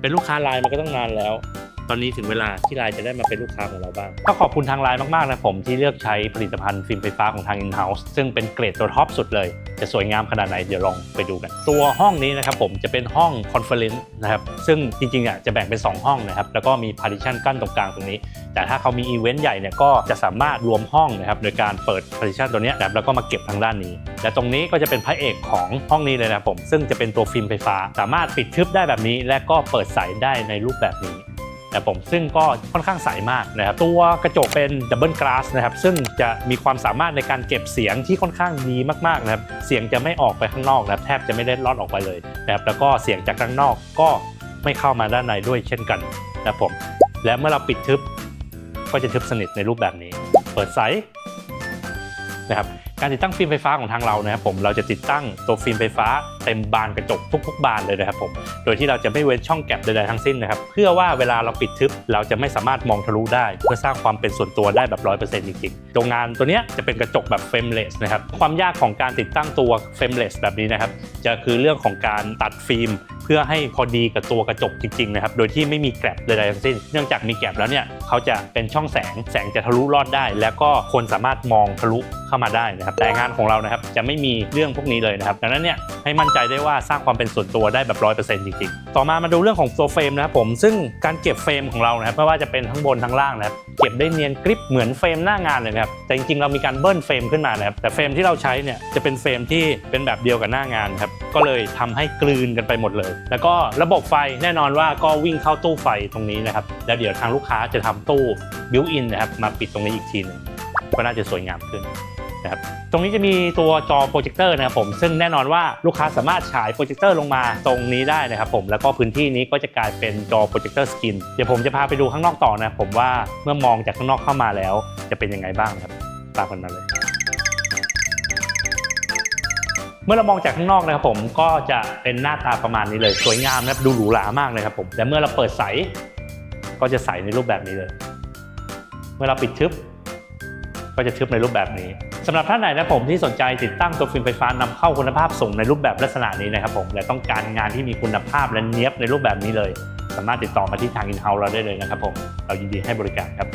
เป็นลูกค้าไลน์มาก็ต้องนานแล้ว ตอนนี้ถึงเวลาที่ไลน์จะได้มาเป็นลูกค้าของเราบ้างก็ขอบคุณทางไลน์มากๆนะผมที่เลือกใช้ผลิตภัณฑ์ฟิล์มไฟฟ้าของทาง in-house ซึ่งเป็นเกรดตัวท็อปสุดเลย จะสวยงามขนาดไหนเดี๋ยวลองไปดูกัน ตัวห้องนี้นะครับผมจะเป็นห้องคอนเฟอเรนซ์นะครับซึ่งจริงๆอะจะแบ่งเป็น 2 ห้องนะครับแล้วก็มี partition กั้นตรงกลางตรงนี้ แต่ถ้าเขามีอีเวนต์ใหญ่เนี่ยก็จะสามารถรวมห้องนะครับโดยการเปิด partition ตัวนี้นะครับแล้วก็มาเก็บทางด้านนี้ และตรงนี้ก็จะเป็นพระเอกของห้องนี้เลยนะครับผมซึ่งจะเป็นตัวฟิล์มไฟฟ้า สามารถปิดทึบได้แบบนี้ และก็เปิดใสได้ในรูปแบบนี้ แต่ผมซึ่งก็ค่อนข้างใสมากนะครับตัวกระจกเป็นดับเบิลก a าสนะครับซึ่งจะมีความสามารถในการเก็บเสียงที่ค่อนข้างดีมากๆนะครับเสียงจะไม่ออกไปข้างนอกนะแทบจะไม่ได้ลอดออกไปเลยนะครับแล้วก็เสียงจากข้างนอกก็ไม่เข้ามาด้านในด้วยเช่นกันนะครับผมและเมื่อเราปิดทึบก็จะทึบสนิทในรูปแบบนี้ เปิดใสนะครับ การติดตั้งฟิล์มไฟฟ้าของทางเรานะครับผมเราจะติดตั้งตัวฟิล์มไฟฟ้าเต็มบานกระจกทุกๆบานเลยนะครับผมโดยที่เราจะไม่เว้นช่องแก็บใดๆทั้งสิ้นนะครับเพื่อว่าเวลาเราปิดทึบเราจะไม่สามารถมองทะลุได้ เพื่อสร้างความเป็นส่วนตัวได้แบบ100%จริงๆโรงงานตัวเนี้ยจะเป็นกระจกแบบเฟรมเลสนะครับความยากของการติดตั้งตัวเฟรมเลสแบบนี้นะครับจะคือเรื่องของการตัดฟิล์มเพื่อให้พอดีกับตัวกระจกจริงๆนะครับโดยที่ไม่มีแกลบใดๆทั้งสิ้น เนื่องจากมีแกลบแล้วเนี่ยเขาจะเป็นช่องแสงแสงจะทะลุรอดได้ แล้วก็คนสามารถมองทะลุเข้ามาได้นะครับแต่งานของเรานะครับจะไม่มีเรื่องพวกนี้เลยนะครับดังนั้นเนี่ยให้มั่นใจได้ว่าสร้างความเป็นส่วนตัวได้แบบ100%จริงๆ ต่อมามาดูเรื่องของตัวเฟรมนะครับผมซึ่งการเก็บเฟรมของเรานะครับไม่ว่าจะเป็นทั้งบนทั้งล่างนะครับเก็บได้เนียนกริบเหมือนเฟรมหน้างานเลยนะครับแต่จริงๆเรามีการเบิ้ลเฟรมขึ้นมานะครับแต่เฟรมที่เราใช้เนี่ยจะเป็นเฟรมที่เป็นแบบเดียวกับหน้างานครับก็เลยทำให้กลืนกันไปหมดเลย แล้วก็ระบบไฟแน่นอนว่าก็วิ่งเข้าตู้ไฟตรงนี้นะครับแล้วเดี๋ยวทางลูกค้าจะทำตู้บิวอินนะครับมาปิดตรงนี้อีกทีนึงก็น่าจะสวยงามขึ้น นะครับตรงนี้จะมีตัวจอโปรเจคเตอร์นะครับผมซึ่งแน่นอนว่าลูกค้าสามารถฉายโปรเจคเตอร์ลงมาตรงนี้ได้นะครับผมแล้วก็พื้นที่นี้ก็จะกลายเป็นจอโปรเจคเตอร์สกินเดี๋ยวผมจะพาไปดูข้างนอกต่อนะผมว่าเมื่อมองจากข้างนอกเข้ามาแล้ว จะเป็นยังไงบ้างนะครับตามกันมาเลยเมื่อเรามองจากข้างนอกนะครับผมก็จะเป็นหน้าตาประมาณนี้เลย สวยงามนะครับดูหรูหรามากเลยครับผมและเมื่อเราเปิดใสก็จะใสในรูปแบบนี้เลย เมื่อเราปิดทึบ ก็จะทึบในรูปแบบนี้ำหรับท่านไหนนะผมที่สนใจติดตั้งตัวฟิล์มไฟฟ้านำเข้าคุณภาพสูงในรูปแบบลักษณะนี้นะครับผมและต้องการงานที่มีคุณภาพและเนี้ยบในรูปแบบนี้เลย สามารถติดต่อมาที่ทางอินเฮ้าเราได้เลยนะครับผมเรายินดีให้บริการครับ